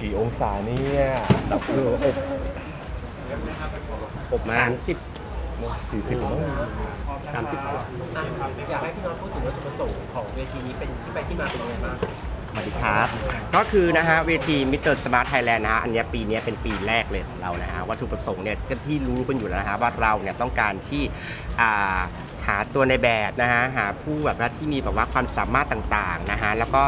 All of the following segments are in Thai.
กี่องศาเนี่ยดับเอออบผมมาสามสิบสี่สิบมั้งสามสิบกว่าอะอยากให้พี่น้องพูดถึงวัตถุประสงค์ของเวทีนี้เป็นที่ไปที่มาเป็นยังไงบ้างสวัสดีครับ ก็คือนะฮะเวทีมิสเตอร์สมาร์ทไทยแลนด์นะฮะอันเนี้ยปีเนี้ยเป็นปีแรกเลยของเรานะฮะวัตถุประสงค์เนี่ยก็ที่รู้กันอยู่แล้วนะฮะว่าเราเนี่ยต้องการที่อ่าหาตัวในแบบนะฮะหาผู้แบบว่าที่มีแบบว่าความสามารถต่างๆนะฮะแล้วก็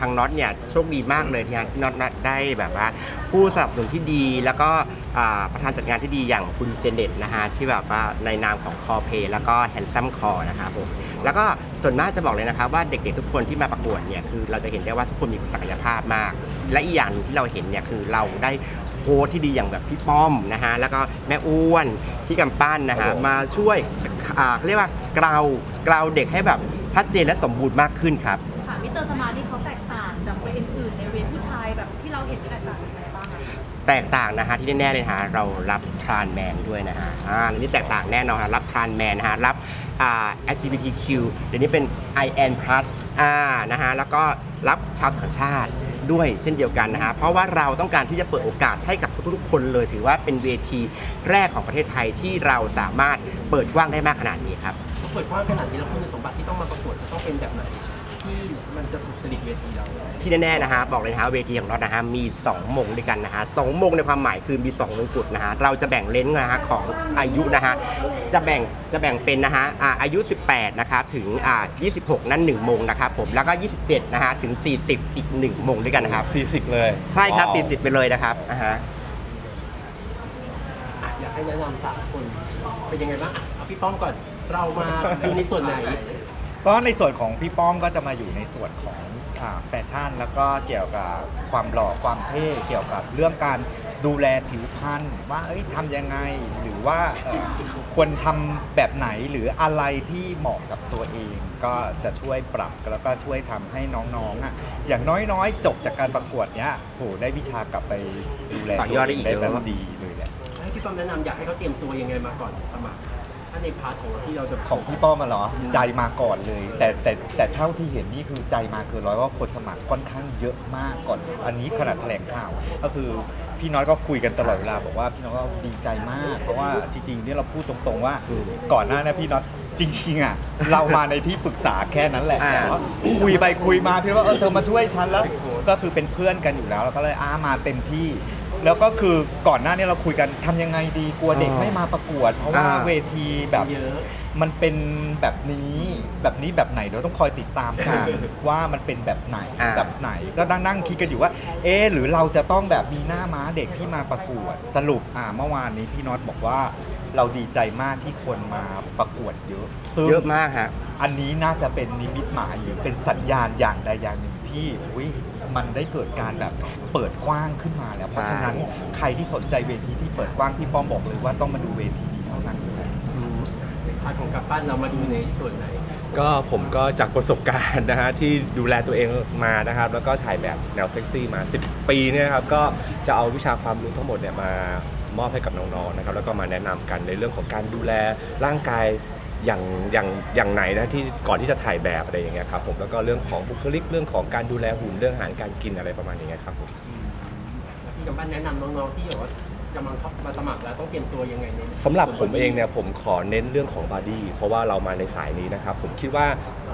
ทางน็อตเนี่ยโชคดีมากเลยที่ที่น็อตได้แบบว่า ผู้สนับสนุนที่ดี แล้วก็อ่าประธานจัดงานที่ดีอย่างคุณเจเน็ตนะฮะที่แบบว่าในนามของคอเพแล้วก็แฮนซัมคอนะครับผมแล้วก็ส่วนมากจะบอกเลยนะครับว่าเด็กๆทุกคนที่มาประกวดเนี่ยคือเราจะเห็นได้ว่าทุกคนมีศักยภาพมาก และอีกอย่างหนึ่งที่เราเห็นเนี่ยคือเราได้โค้ชที่ดีอย่างแบบพี่ป้อมนะฮะแล้วก็แม่อ้วนพี่กำปั้นนะฮะมาช่วยอ่าเขาเรียกว่าเกลาเกลาเด็กให้แบบชัดเจนและสมบูรณ์มากขึ้นครับค่ะมิสเตอร์สมาร์ทนี่เขาแตก แตกต่างนะฮะที่แน่ๆเลยฮะเรารับทรานแมนด้วยนะฮะอ่าอันนี้แตกต่างแน่นอนฮะรับทรานแมนนะฮะรับอ่า LGBTQ เดี๋ยวนี้เป็น IN plus อ่านะฮะแล้วก็รับชาวต่างชาติด้วยเช่นเดียวกันนะฮะเพราะว่าเราต้องการที่จะเปิดโอกาสให้กับทุกๆคนเลย ถือว่าเป็นเวทีแรกของประเทศไทยที่เราสามารถเปิดกว้างได้มากขนาดนี้ครับ เปิดกว้างขนาดนี้แล้วคุณสมบัติที่ต้องมาประกวดจะต้องเป็นแบบไหน ที่มันจะถูกจริตเวทีเรา ที่แน่ๆนะฮะบอกเลยนะฮะเวทีของเรานะฮะมี 2 มงด้วยกันนะฮะสองมงในความหมายคือมี 2 มงกุฎนะฮะเราจะแบ่งเลนส์นะฮะของอายุนะฮะจะแบ่งจะแบ่งเป็นนะฮะอ่าอายุ 18นะครับถึงอ่า26 นั่น 1 มงนะครับผมแล้วก็ 27นะฮะถึง 40 อีก 1 มงด้วยกันนะครับสี่สิบเลยใช่ครับ ว้าว40 ไปเลยนะครับอ่าฮะอะอยากให้แนะนำสามคน เป็นยังไงบ้างอะเอาพี่ป้อมก่อน เรามาดูในส่วนไหน ก็ในส่วนของพี่ป้อมก็จะมาอยู่ในส่วนของอ่าแฟชั่น แล้วก็เกี่ยวกับความหล่อความเท่เกี่ยวกับเรื่องการดูแลผิวพรรณว่าเอ้ยทำยังไงหรือว่าเอ่อควรทำแบบไหนหรืออะไรที่เหมาะกับตัวเอง ก็จะช่วยปรับแล้วก็ช่วยทำให้น้องๆอะอย่างน้อยๆ จบจากการประกวดเนี้ยโหได้วิชากลับไปดูแลต่อยอดได้อีกเยอะ แบบดีเลยแหละ ให้พี่ป้อมแนะนำอยากให้เขาเตรียมตัวยังไงมาก่อนสมัคร ถ้าในพาร์ทของเราที่เราจะของพี่ป้อมมาเหรอ ใจมาก่อนเลย แต่แต่แต่เท่าที่เห็นนี่คือใจมาเกินร้อยว่าคนสมัครค่อนข้างเยอะมากก่อน อันนี้ขนาดแถลงข่าว ก็คือพี่น้อยก็คุยกันตลอดเวลาบอกว่าพี่น้อยก็ดีใจมาก เพราะว่าจริงๆเนี่ยเราพูดตรงๆว่าอืมก่อนหน้านะพี่น้อยจริงๆอะ เรามาในที่ปรึกษาแค่นั้นแหละอ่าแต่ว่าคุยไปคุยมาพี่ว่าเออเธอมาช่วยฉันแล้ว ก็คือเป็นเพื่อนกันอยู่แล้วเราก็เลยอ้ามาเต็มที่ แล้วก็คือก่อนหน้านี้เราคุยกันทำยังไงดีกลัวเด็กไม่มาประกวด เพราะว่าอ่า เวทีแบบเยอะ มันเป็นแบบนี้แบบนี้แบบไหนเราต้องคอยติดตามกัน ว่ามันเป็นแบบไหนอ่า แบบไหนก็นั่งนั่งคิดกันอยู่ว่า เอ๊ะหรือเราจะต้องแบบมีหน้าม้าเด็กที่มาประกวด สรุปอ่าเมื่อวานนี้พี่น็อตบอกว่า เราดีใจมากที่คนมาประกวดเยอะซึ่ง เยอะมากฮะ อันนี้น่าจะเป็นนิมิตหมายหรือเป็นสัญญาณอย่างใดอย่างหนึ่งที่อุ๊ย มันได้เกิดการแบบเปิดกว้างขึ้นมาแล้ว เพราะฉะนั้นใครที่สนใจเวทีที่เปิดกว้างพี่ป้อมบอกเลยว่าต้องมาดูเวทีนี้เท่านั้นเลยอืมพาร์ทของกับปั้นเรามาดูในส่วนไหน ก็ผมก็จากประสบการณ์นะฮะที่ดูแลตัวเองมานะครับ แล้วก็ถ่ายแบบแนวเซ็กซี่มา 10 ปีเนี่ยครับก็จะเอาวิชาความรู้ทั้งหมดเนี่ยมามอบให้กับน้องๆนะครับแล้วก็มาแนะนำกันในเรื่องของการดูแลร่างกาย อย่างอย่างอย่างไหนนะที่ก่อนที่จะถ่ายแบบอะไรอย่างเงี้ยครับผมแล้วก็เรื่องของบุคลิกเรื่องของการดูแลหุ่นเรื่องอาหารการกินอะไรประมาณอย่างเงี้ยครับผม พี่กำบปั้นแนะนำน้องๆที่แบบว่า กำลังเข้ามาสมัครแล้วต้องเตรียมตัวยังไงในสำหรับผมเองเนี่ยผมขอเน้นเรื่องของบอดี้เพราะว่าเรามาในสายนี้นะครับผมคิดว่า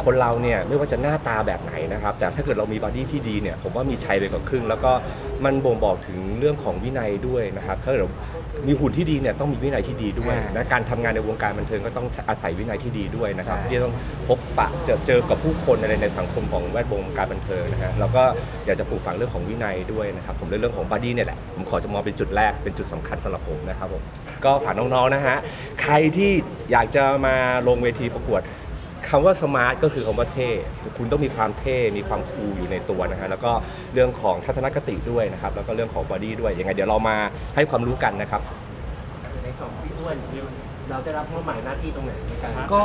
คนเราเนี่ยไม่ว่าจะหน้าตาแบบไหนนะครับแต่ถ้าเกิดเรามีบอดี้ที่ดีเนี่ยผมว่ามีชัยไปกว่าครึ่ง แล้วก็มันบ่งบอกถึงเรื่องของวินัยด้วยนะครับถ้าเกิดมีหุ่นที่ดีเนี่ยต้องมีวินัยที่ดีด้วยนะการทำงานในวงการบันเทิงก็ต้องอาศัยวินัยที่ดีด้วยนะครับใช่ที่ต้องพบปะเจอเจอกับผู้คนอะไรในสังคมของแวดวงการบันเทิงนะฮะแล้วก็อยากจะปลูกฝังเรื่องของวินัยด้วยนะครับผมเรื่องของบอดี้เนี่ยแหละผมขอจะมองเป็นจุดแรกเป็นจุดสำคัญสำหรับผมนะครับผมก็ฝากน้องๆนะฮะใครที่อยากจะมาลงเวทีประกวดคำว่าสมาร์ทก็คือคำว่าเท่คุณต้องมีความเท่มีความคูลอยู่ในตัวนะฮะแล้วก็เรื่องของทัศนคติด้วยนะครับแล้วก็เรื่องของบอดี้ด้วยยังไงเดี๋ยวเรามาให้ความรู้กันนะครับ ในสองพี่อ้วนเราได้รับมอบหมายหน้าที่ตรงไหนในการก็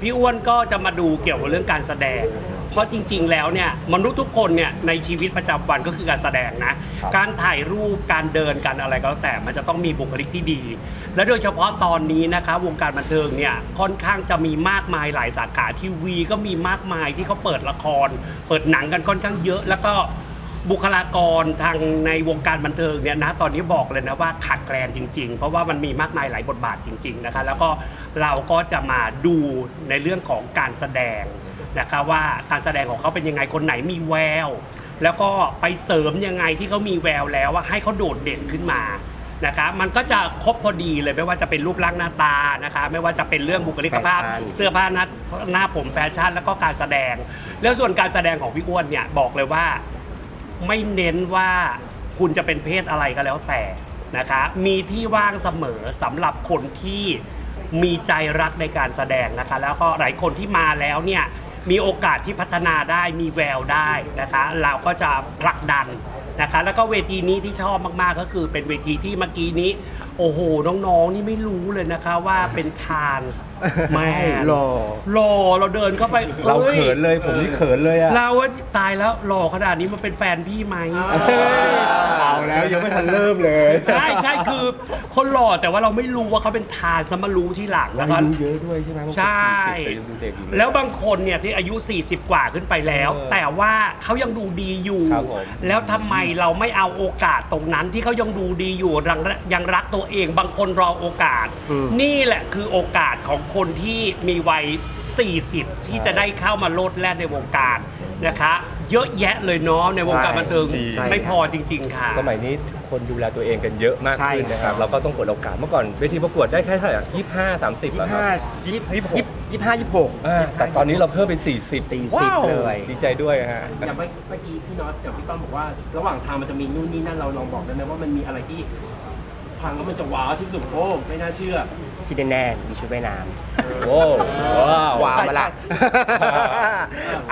พี่อ้วนก็จะมาดูเกี่ยวกับเรื่องการแสดง เพราะจริง ๆ แล้วเนี่ยมนุษย์ทุกคนเนี่ยในชีวิตประจำวันก็คือการแสดงนะ ครับ การถ่ายรูปการเดินการอะไรก็แล้วแต่มันจะต้องมีบุคลิกที่ดี และโดยเฉพาะตอนนี้นะคะวงการบันเทิงเนี่ยค่อนข้างจะมีมากมายหลายสาขาทีวีก็มีมากมายที่เขาเปิดละคร เปิดหนังกันค่อนข้างเยอะ แล้วก็บุคลากรทางในวงการบันเทิงเนี่ยนะตอนนี้บอกเลยนะว่าขาดแคลนจริง ๆ เพราะว่ามันมีมากมายหลายบทบาทจริง ๆนะคะ แล้วก็เราก็จะมาดูในเรื่องของการแสดง นะคะว่าการแสดงของเขาเป็นยังไงคนไหนมีแวว แล้วก็ไปเสริมยังไงที่เขามีแววแล้วว่าให้เขาโดดเด่นขึ้นมานะคะมันก็จะครบพอดีเลยไม่ว่าจะเป็นรูปร่างหน้าตานะคะ ไม่ว่าจะเป็นเรื่องบุคลิกภาพ แฟชั่น เสื้อผ้าหน้าหน้าผมแฟชั่น แล้วก็การแสดง แล้วส่วนการแสดงของพี่อ้วนเนี่ยบอกเลยว่า ไม่เน้นว่าคุณจะเป็นเพศอะไรก็แล้วแต่นะคะ มีที่ว่างเสมอสำหรับคนที่มีใจรักในการแสดงนะคะ แล้วก็หลายคนที่มาแล้วเนี่ย มีโอกาสที่พัฒนาได้มีแววได้นะคะ เราก็จะผลักดันนะคะ แล้วก็เวทีนี้ที่ชอบมากๆก็คือเป็นเวทีที่เมื่อกี้นี้ โอ้โห น้องๆ นี่ไม่รู้เลยนะคะว่าเป็นทานส์แมนหล่อหล่อเราเดินเข้าไปเราอ้ยเขินเลยผมนี่เขินเลยอะเราว่าตายแล้วหล่อขนาดนี้มันเป็นแฟนพี่ไหม เอาแล้วยังไม่ทันเริ่มเลย ใช่ใช่คือคนหล่อแต่ว่าเราไม่รู้ว่าเขาเป็นทานซะมารู้ที่หลังแล้แล้ววก็ อายุเยอะด้วยใช่ไหมใช่แต่ยังดูเด็กอยู่เย แล้วบางคนเนี่ยที่อายุ 40 กว่าขึ้นไปแล้ว เออแต่ว่าเขายังดูดีอยู่ ครับผม แล้วทำไมเราไม่เอาโอกาสตรงนั้นที่เขายังดูดีอยู่ยังยังรักตัวเองบางคนรอโอกาส อืม นี่แหละคือโอกาสของคนที่มีวัย 40 ที่จะได้เข้ามาโลดแล่นในวงการนะคะ เยอะแยะเลยเนาะในวงการบันเทิงใช่ ไม่พอจริง ๆ ค่ะ สมัยนี้คนดูแลตัวเองกันเยอะมากใช่ขึ้นนะคครัรับบ เราก็ต้องเปิดโอกาสเมื่อก่อนเวทีประกวดได้แค่เท่าไหร่ยี่ห้าสามสิบยี่อะคห้ารับยี่ยี่ยี่ห้ายี่หก อ่าแต่ตอนนี้เราเพิ่มเป็นสี่สิบ40ว้าวเลย ดีใจด้วยฮะ อย่างเมื่อเมื่อกี้พี่น็อตกับพี่ต้อมบอกว่า ระหว่างทางมันจะมีนู่นนี่นั่นเราลองบอกได้ไหมว่ามันมีอะไรที่ฟังแล้วมันจะว้าวที่สุดโอ้ไม่น่าเชื่อ ที่แน่ๆมีชุดว่ายน้ำโว้วว้าวว้าวมาละ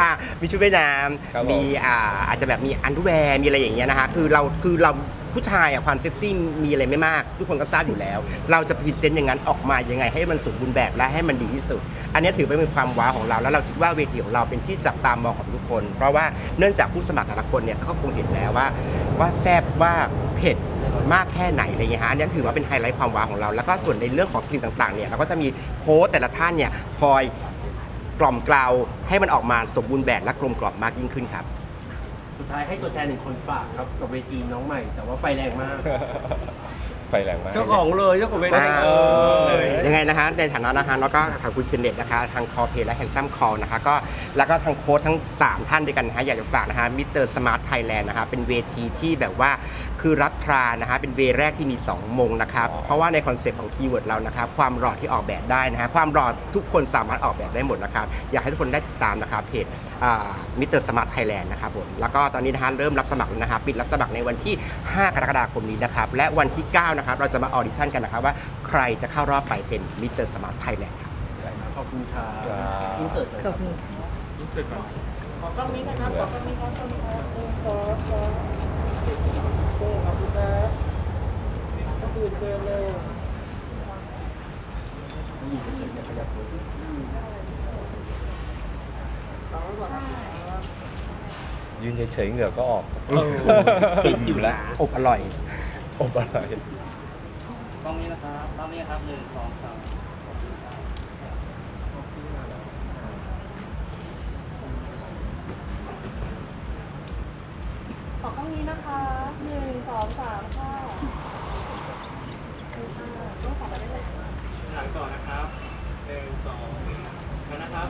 อะมีชุดว่ายน้ครับผมำมีอ่าอาจจะแบบมีอันดูแวร์มีอะไรอย่างเงี้ยนะคะคือเราคือเราผู้ชายอะความเซ็กซี่มีอะไรไม่มาก ทุกคนก็ทราบอยู่แล้ว เราจะพรีเซนต์อย่างนั้นออกมายังไง ให้มันสมบูรณ์แบบและให้มันดีที่สุด อันนี้ถือเป็นความว้าวของเรา แล้วเราคิดว่าเวทีของเราเป็นที่จับตามองของทุกคน เพราะว่าเนื่องจากผู้สมัครแต่ละคนเนี่ยเขาก็คงเห็นแล้วว่า ว่าแซบว่าเผ็ดมากแค่ไหนอะไรเงี้ยฮะอันนี้ถือว่าเป็นไฮไลท์ความว้าวของเรา แล้วก็ส่วนในเรื่องของสิ่งต่างๆเนี่ยเราก็จะมีโค้ชแต่ละท่านเนี่ยคอยกล่อมกลาวให้มันออกมาสมบูรณ์แบบและกลมกล่อมมากยิ่งขึ้นครับสุดท้ายให้ตัวแทนหนึ่งคนฝากครับกับเวทีน้องใหม่ แต่ว่าไฟแรงมาก ไฟแรงมาก เจ้าของเลยเจ้าของเวทีอ่า เออ ยังไงนะคะในฐานะนะคะแล้วก็ทางคุณเจเน็ตนะคะทางคอเพและแฮนซัมคอลนะคะก็แล้วก็ทางโค้ชทั้ง 3 ท่านด้วยกันนะคะอยากจะฝากนะคะมิสเตอร์สมาร์ทไทยแลนด์นะคะเป็นเวทีที่แบบว่าคือรับทรานะคะเป็นเวแรกที่มี 2 มงนะครับเพราะว่าในคอนเซปต์ของคีย์เวิร์ดเรานะครับความหล่อที่ออกแบบได้นะฮะความหล่อทุกคนสามารถออกแบบได้หมดนะครับอยากให้ทุกคนได้ติดตามนะครับเพจมิสเตอร์สมาร์ทไทยแลนด์นะครับผมแล้วก็ตอนนี้นะคะเริ่มรับสมัครแล้วนะครับปิดรับสมัครในวันที่ 5 กรกฎาคมนี้นะครับและวันที่ 9 นะครับ เราจะมาออดิชั่นกันนะครับว่าใครจะเข้ารอบไปเป็นมิสเตอร์สมาร์ทไทยแลนด์ครับขอบคุณครับครับอินเสิร์ตครับขอกล้องนี้นะครับขอกล้องนี้ครับยืนเฉยๆ เหงื่อก็ออกเออสิบอยู่แล้วอบอร่อย อบอะไรกล้องนี้นะครับกล้องนี้ครับหนึ่งสองสามขอกล้องนี้นะคะหนึ่งสองสามค่ะต้องขอมาได้เลย หลังต่อนะครับหนึ่งสองนะครับ